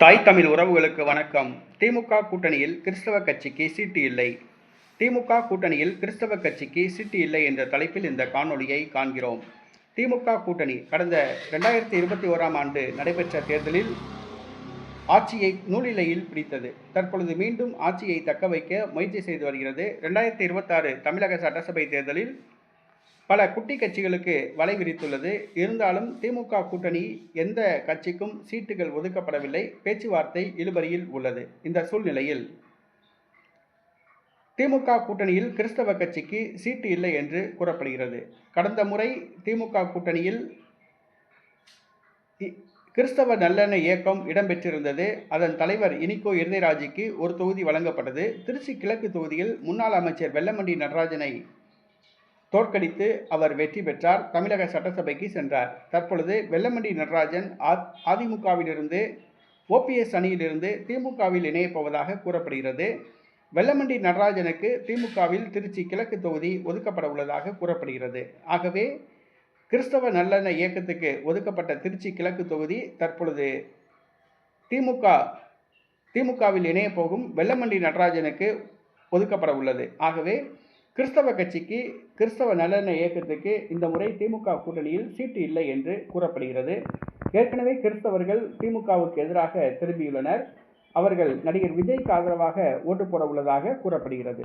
தாய் தமிழ் உறவுகளுக்கு வணக்கம். திமுக கூட்டணியில் கிறிஸ்தவ கட்சிக்கு சீட்டு இல்லை. திமுக கூட்டணியில் கிறிஸ்தவ கட்சிக்கு சீட்டு இல்லை என்ற தலைப்பில் இந்த காணொளியை காண்கிறோம். திமுக கூட்டணி கடந்த ரெண்டாயிரத்தி இருபத்தி ஓராம் ஆண்டு நடைபெற்ற தேர்தலில் ஆட்சியை நூலிலையில் பிடித்தது. தற்பொழுது மீண்டும் ஆட்சியை தக்க வைக்க முயற்சி செய்து வருகிறது. ரெண்டாயிரத்தி இருபத்தாறு தமிழக சட்டசபை தேர்தலில் பல குட்டி கட்சிகளுக்கு வலை விரித்துள்ளது. இருந்தாலும் திமுக கூட்டணி எந்த கட்சிக்கும் சீட்டுகள் ஒதுக்கப்படவில்லை. பேச்சுவார்த்தை இழுபறியில் உள்ளது. இந்த சூழ்நிலையில் திமுக கூட்டணியில் கிறிஸ்தவ கட்சிக்கு சீட்டு இல்லை என்று கூறப்படுகிறது. கடந்த முறை திமுக கூட்டணியில் கிறிஸ்தவ நல்லெண்ண இயக்கம் இடம்பெற்றிருந்தது. அதன் தலைவர் இனிகோ இருதயராஜுக்கு ஒரு தொகுதி வழங்கப்பட்டது. திருச்சி கிழக்கு தொகுதியில் முன்னாள் அமைச்சர் வெல்லமண்டி நடராஜனை தோற்கடித்து அவர் வெற்றி பெற்றார். தமிழக சட்டசபைக்கு சென்றார். தற்பொழுது வெல்லமண்டி நடராஜன் அ- அதிமுகவிலிருந்து ஓபிஎஸ் அணியிலிருந்து திமுகவில் இணையப்போவதாக கூறப்படுகிறது. வெல்லமண்டி நடராஜனுக்கு திமுகவில் திருச்சி கிழக்கு தொகுதி ஒதுக்கப்பட உள்ளதாக கூறப்படுகிறது. ஆகவே கிறிஸ்தவ நல்லெண்ண இயக்கத்துக்கு ஒதுக்கப்பட்ட திருச்சி கிழக்கு தொகுதி தற்பொழுது திமுக திமுகவில் இணையப்போகும் வெல்லமண்டி நடராஜனுக்கு ஒதுக்கப்பட உள்ளது. ஆகவே கிறிஸ்தவ கட்சிக்கு கிறிஸ்தவ நலன இயக்கத்துக்கு இந்த முறை திமுக கூட்டணியில் சீட்டு இல்லை என்று கூறப்படுகிறது. ஏற்கனவே கிறிஸ்தவர்கள் திமுகவுக்கு எதிராக திரும்பியுள்ளனர். அவர்கள் நடிகர் விஜய்க்கு ஆதரவாக ஓட்டு போட உள்ளதாக கூறப்படுகிறது.